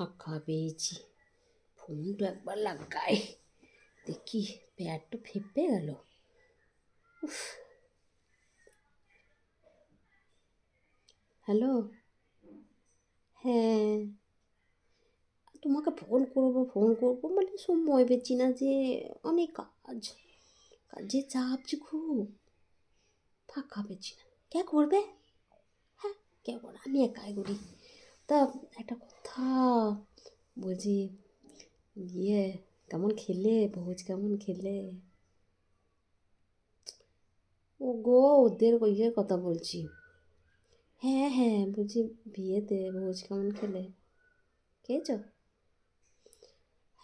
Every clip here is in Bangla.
ফাঁকা পেয়েছি ফোনটা একবার লাগাই দেখি পেয়ারটা ফেপে গেল। উফ। হ্যালো? হ্যাঁ। তোমাকে ফোন করব ফোন করব মানে সময় পেয়েছি না যে অনেক কাজ। কাজে চাপ যে খুব। ফাঁকা পেয়েছি না। কে করবে? হ্যাঁ কে করবে? আমি একাই করি। তা একটা কথা বলছি ইয়ে কেমন খেলে ভোজ কেমন খেলে? ও গো ওদের ইয়ের কথা বলছি। হ্যাঁ হ্যাঁ বলছি বিয়েতে ভোজ কেমন খেলে? খেয়েছ?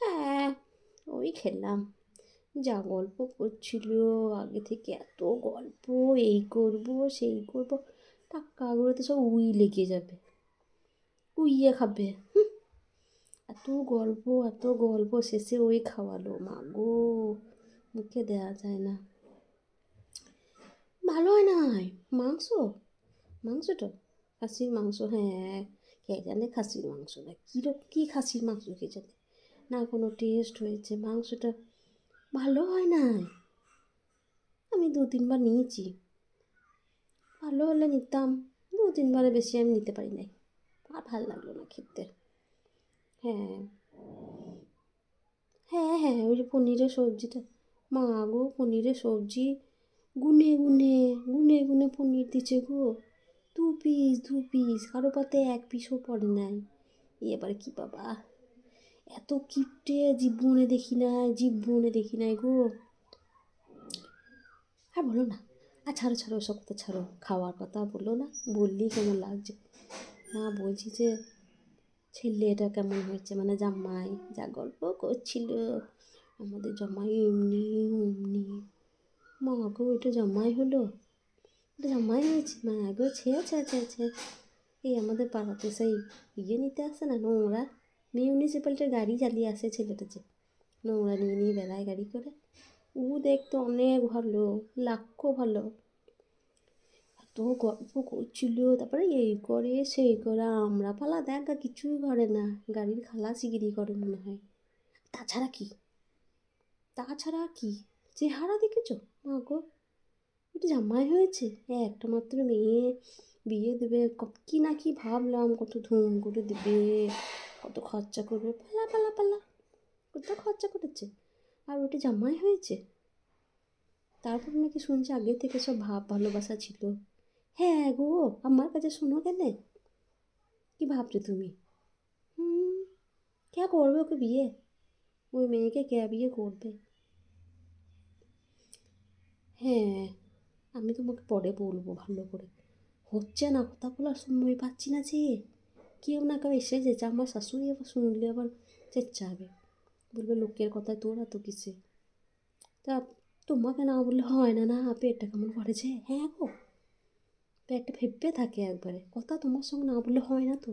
হ্যাঁ ওই খেলাম। যা গল্প করছিল, আগে থেকে এত গল্প, এই করব, সেই করব টাকাগুলোতে সব উই লেগে যাবে। উইয়ে খাবে। এত গল্প এত গল্প শেষে ওই খাওয়ালো। মা গো, মুখে দেওয়া যায় না। ভালো হয় না মাংস? মাংসটা? খাসির মাংস? হ্যাঁ কে জানে খাসির মাংস মাংসটা কীরকম কী খাসির মাংস কে জানে? না, কোনো টেস্ট হয়েছে। মাংসটা ভালো হয় না আমি দু তিনবার নিয়েছি। ভালো হলে নিতাম। দু তিনবারে বেশি আমি নিতে পারি নাই। আর ভালো লাগল না খেতে। হ্যাঁ। হ্যাঁ হ্যাঁ ওই যে পনিরের সবজিটা। মা গো পনিরের সবজি। গুনে গুনে গুনে গুনে পনির দিচ্ছে গো। দু পিস দু পিস কারও পাতে এক পিসও পড়ে নাই। এবার কি বাবা? এত কিপটে জীবনে দেখি নাই জীবনে দেখি নাই গো। আর বলো না। আর ছাড়ো ছাড়ো ওসব কথা ছাড়ো। খাওয়ার কথা বলো না বললেই কেমন লাগছে। না বলছি যে ছেলেটা কেমন হয়েছে? মানে জামাই যা গল্প করছিল। আমাদের জামাই এমনি, অমনি। মা গো, এটা জামাই হলো? এটা জামাই হয়েছে? মা গো, ছে ছে ছে ছে। এই আমাদের পাড়াতে সেই ইয়ে নিতে আসে না, নোংরা মিউনিসিপ্যালিটির গাড়ি চালিয়ে আসে ছেলেটা যে। নোংরা নিয়ে নিয়ে বেড়ায় গাড়ি করে। ও দেখতে অনেক ভালো, লাখো ভালো। এত গল্প করছিল। তারপরে এই করে, সেই করে আমরা পালা দেখা কিছুই করে না। গাড়ির খালাসিগিরি করে মনে হয়। তাছাড়া কি? তাছাড়া কি? চেহারা দেখেছ? মা গো। এটা জামাই হয়েছে। একটা মাত্র মেয়ে। বিয়ে দেবে, কত কী না কি ভাবলাম, কত ধুম করে দেবে, কত খরচা করবে, পালা পালা পালা। কত খরচা করেছে। আর ওটা জামাই হয়েছে? তারপর নাকি শুনছি আগে থেকে সব ভাব ভালোবাসা ছিল। হ্যাঁ গো, আমার কাছে শোনো কেনে কি ভাবছ তুমি? হুম কে করবে ওকে বিয়ে? ওই মেয়েকে কে বিয়ে করবে? হ্যাঁ আমি তোমাকে পরে বলব ভালো করে। হচ্ছে না কথা বলার সময় পাচ্ছি না যে। কেউ না কেউ এসে যেছে আমার শাশুড়ি আবার শুনলে আবার চেঁচাবে। বলবে, লোকের কথায় তোরা তো কিসে? তা তোমাকে না বললে হয় না না, পেটটা কেমন করেছে হ্যাঁ গো। পেটটা ফেপে থাকে একবারে। কথা তোমার সঙ্গে না বললে হয় না তো।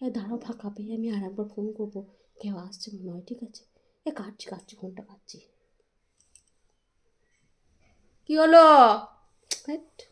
এ দাঁড়াও ফাঁকা পেয়ে আমি আর একবার ফোন করব। কেউ আসছে মনে হয় ঠিক আছে? এ কাটছি কাটছি ফোনটা কাটছি। কি হলো? হ্যাট